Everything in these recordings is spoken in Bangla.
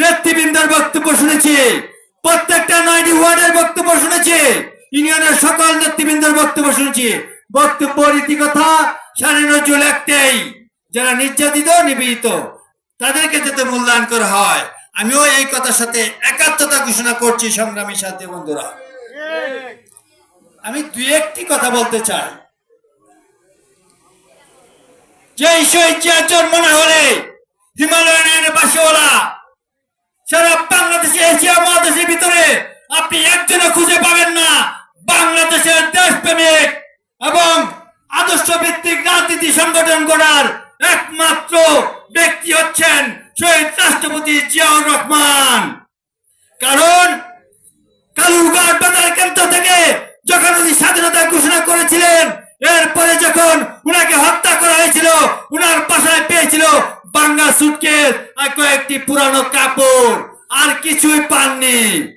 নেতৃবৃন্দের বক্তব্য শুনেছি। প্রত্যেকটা নয়টি ওয়ার্ডের বক্তব্য শুনেছি। ইউনিয়নের সকল নেতৃবৃন্দের বক্তব্য শুনেছি। বক্তব্য রীতি কথা সাড়ে নজরুল একটাই। যারা নির্যাতিত, নিপীড়িত, তাদেরকে যাতে মূল্যায়ন করা হয়। আমিও এই কথার সাথে একাত্মতা ঘোষণা করছি সংগ্রামী সাথী বন্ধুরা। আমি দুই একটি কথা বলতে চাই। যে শহীদ জিয়ার জন্ম না হলে হিমালয়ানের বাসিওয়ালা সারা বাংলাদেশে এশিয়া মহাদেশের ভিতরে আপনি একজনও খুঁজে পাবেন না। বাংলাদেশের দেশপ্রেমিক এবং আদর্শ ভিত্তিক রাজনীতি সংগঠন করার একমাত্র ব্যক্তি হচ্ছেন শহীদ রাষ্ট্রপতি জিয়াউর রহমান। কারণ কিছুই পাননি।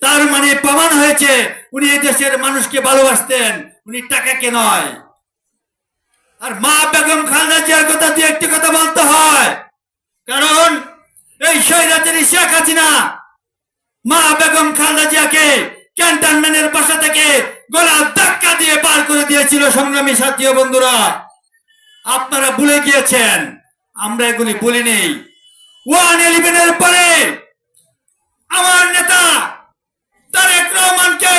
তার মানে প্রমাণ হয়েছে, উনি দেশের মানুষকে ভালোবাসতেন, উনি টাকাকে নয়। আর মা বেগম খালেদা জিয়ার কথা দিয়ে একটি কথা বলতে হয়। কারণ, এই স্বৈরাচারী শেখ হাসিনা মা বেগম খালেদা জিয়াকে ক্যান্টনমেন্টের বাসা থেকে গলা ধাক্কা দিয়ে পার করে দিয়েছিল সংগ্রামী সাথী বন্ধুরা। আপনারা ভুলে গিয়েছেন, আমরা এগুলি বলিনি। ওয়ান ইলেভেনের পরে আমার নেতা তারেক রহমানকে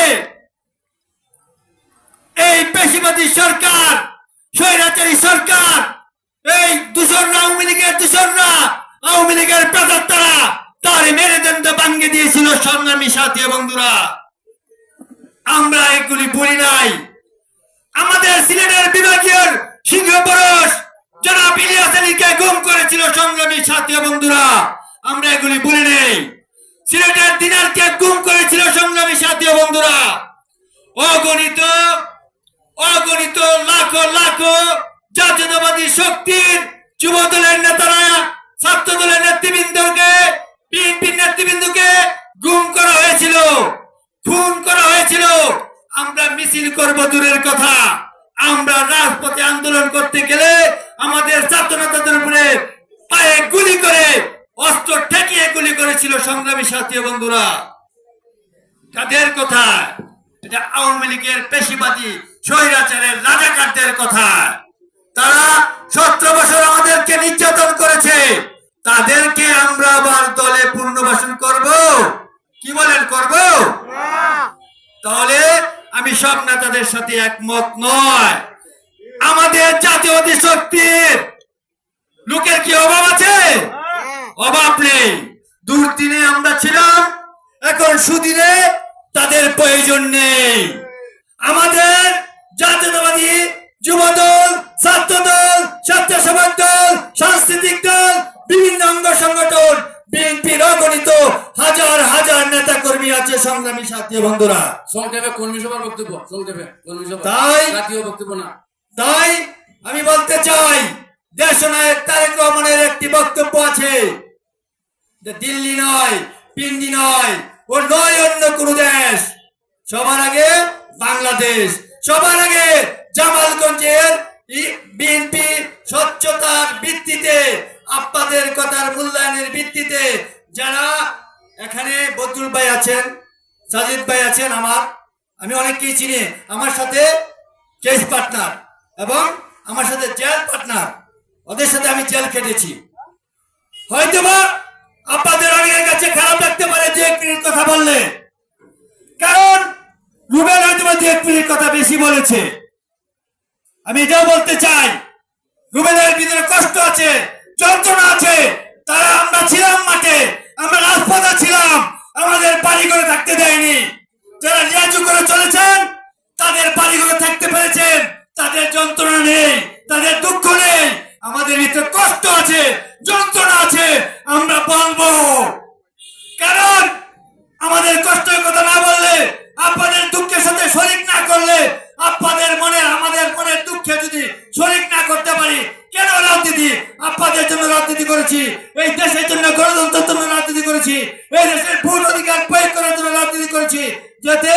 এই পেশিবাদী সরকার, স্বৈরাচারী সরকার, এই দূষণরা, আওয়ামী লীগের দূষণরা, আওয়ামী লীগের প্রেতাত্মারা তার মেরুদণ্ড ভাঙ্গে দিয়েছিল সংগ্রামী সাথী বন্ধুরা। আমরা এগুলি বলি নাই। আমাদের সিলেটের বিভাগীয় সিংহ পুরুষ জনাব ইলিয়াস আলীকে গুম করেছিল সংগ্রামী সাথী বন্ধুরা। আমরা এগুলি বলি নেই। সিলেটের দিনারকে গুম করেছিল সংগ্রামী সাথী বন্ধুরা। অগণিত অগণিত, লাখো লাখো জাতীয়তাবাদী শক্তির যুব দলের নেতারা ছাত্র দলের নেতৃবৃন্দকে বিএনপি নেতৃবৃন্দকে গুম করা হয়েছিল। খুন করা হয়েছিল। আমরা মিছিল করব দূরের কথা। আমরা রাজপথে আন্দোলন করতে গেলে আমাদের ছাত্র নেতাদের উপরে পায়ে গুলি করে অস্ত্র গুলি করেছিল সংগ্রামী সাথী বন্ধুরা। তাদের কথা এটা আওয়ামী লীগের পেশিবাদী, স্বৈরাচারের রাজাকারদের কথা তারা সতেরো বছর আমাদেরকে নির্যাতন করেছে। তাদেরকে আমরা আবার দলে পুনর্বাসন করব। কি বলেন, করব? তাহলে আমি সব নেতাদের সাথে একমত নয়। আমাদের জাতীয়বাদী শক্তির লোকের কি অভাব আছে? আমরা ছিলাম এখন সুদিনে তাদের প্রয়োজন নেই। আমাদের জাতীয়তাবাদী যুবদল ছাত্র দল স্বেচ্ছাসেবক দল সাংস্কৃতিক দল বিভিন্ন অঙ্গ সংগঠন বিএনপির অগণিত হাজার হাজার নেতা কর্মী আছে সংগ্রামী সাথী বন্ধুরা। সংক্ষেপে কর্মী সভার বক্তব্য সংক্ষেপে কর্মী সভা। তাই? জাতীয় বক্তব্য না। তাই আমি বলতে চাই দেশনায়ক তারেক রহমানের একটি বক্তব্য আছে। দিল্লি নয়, পিন্ডি নয়, ও নয় অন্য কোন দেশ। সবার আগে বাংলাদেশ, সবার আগে জামালগঞ্জের বিএনপি স্বচ্ছতার ভিত্তিতে, আপনাদের কথার মূল্যায়নের ভিত্তিতে যারা এখানে বদরুল ভাই আছেন, সাজিদ ভাই আছেন আমার, আমি অনেককেই চিনি, আমার সাথে কেস পার্টনার এবং আমার সাথে জেল পার্টনার, ওদের সাথে আমি জেল খেটেছি। হয়তো বা আপনাদের অনেকের কাছে খারাপ লাগতে পারে যে এক কথা বললে। কারণ রুবেল হয়তো দু এক কথা বেশি বলেছে। আমি এটাও বলতে চাই, রুবেলের ভিতরে কষ্ট আছে, যন্ত্রণা আছে, তারা আমরা ছিলাম মাঠে আমরা রাজপথে ছিলাম আমাদের বাড়ি করে থাকতে দেয়নি যারা লিয়াজু করে চলেছেন তাদের বাড়ি করে থাকতে পেরেছেন তাদের যন্ত্রণা নেই তাদের দুঃখ নেই আমাদের ভিতরে কষ্ট আছে যন্ত্রণা আছে আমরা বলব কারণ আমাদের কষ্টের কথা না বললে আপনাদের দুঃখের সাথে শরিক না করলে আপনাদের মনে আমাদের মনের দুঃখে যদি শরিক না করতে পারি কেন রাজনীতি আপনাদের জন্য রাজনীতি করেছি। এই দেশের জন্য গণতন্ত্রের জন্য রাজনীতি করেছি। এই দেশের ভুল অধিকার প্রয়োগ করার জন্য রাজনীতি করেছি। যাতে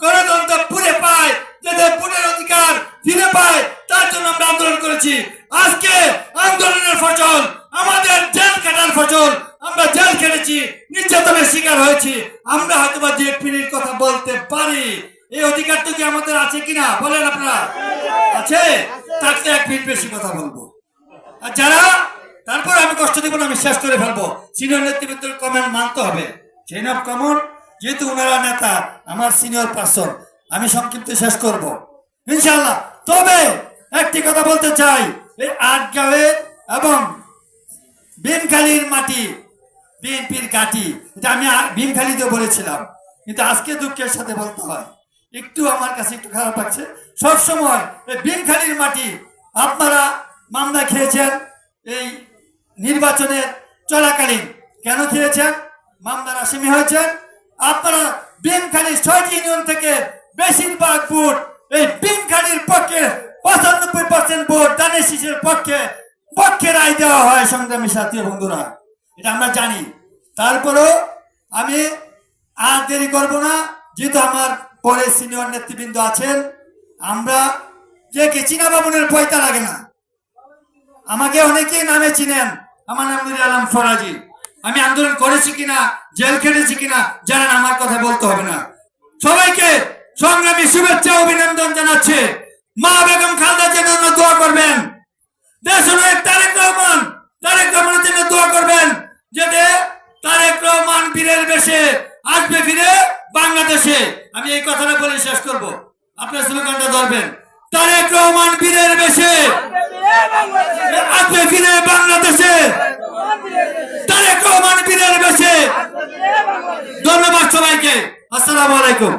গণতন্ত্র পুরে পায়, যাতে পুনের অধিকার ফিরে পায়, তার জন্য আমরা আন্দোলন করেছি। আজকে আন্দোলনের ফসল, আমাদের জেল কাটার ফসল, আমরা জেল খেটেছি, নির্যাতনের শিকার হয়েছি। আমরা হয়তো বা এক কথা বলতে পারি। এই অধিকারটা কি আমাদের আছে কিনা? বলেন আপনারা। আছে? তাকে এক মিনিট বেশি কথা বলব। আর যারা, তারপর আমি কষ্ট দিব না আমি শেষ করে ফেলব। সিনিয়র নেতৃবৃন্দের কমেন্ট মানতে হবে। চেন অফ কমন যেহেতু ওনারা নেতা, আমার সিনিয়র পার্সন, আমি সংক্ষিপ্ত শেষ করব। ইনশাল্লাহ তবে একটি কথা বলতে চাই, এই আটগাঁওয়ের এবং ভীমখালির মাটি, বিএনপির গাটি এটা আমি ভীমখালিতেও বলেছিলাম, কিন্তু আজকে দুঃখের সাথে বলতে হয়। একটু আমার কাছে একটু খারাপ লাগছে। সবসময় এই ভীমখালির মাটি, আপনারা মামলা খেয়েছেন এই নির্বাচনের চলাকালীন। কেন খেয়েছেন? মামলার আসামি হয়েছেন আপনারা ভীমখালির ছয়টি ইউনিয়ন থেকে বেশিরভাগ ভোট এই ভীমখালির পক্ষে পঁচানব্বই পার্সেন্ট ভোট দানের শিশের পক্ষে পক্ষে রায় দেওয়া হয় সংগ্রামী সাথী বন্ধুরা। এটা আমরা জানি। তারপরেও আমি আর দেরি করব না। যেহেতু আমার পরে সিনিয়র নেতৃবৃন্দ আছেন, আমরা যে কে চীনা বাবুনের পয়তা লাগে না। আমাকে অনেকেই নামে চিনেন। আমার নাম নুরি আলম ফরাজি। আমি আন্দোলন করেছি কিনা, জেল খেটেছি কিনা, জানেন, আমার কথা বলতে হবে না। সবাইকে সংগ্রামী শুভেচ্ছা, অভিনন্দন জানাচ্ছে। মা বেগম খালদার জন্য দোয়া করবেন। দেশের তারেক রহমান। তারেক রহমানের জন্য দোয়া করবেন, যাতে তারেক রহমান বীরের বেশে আসবে ফিরে বাংলাদেশে। আমি এই কথাটা বলে শেষ করব। আপনার স্লোগানটা ধরবেন। তারেক রহমান বীরের বেশে আসবে ফিরে বাংলাদেশে তারেক রহমান ফিরে বেছে ধন্যবাদ সবাইকে। আসসালামু আলাইকুম।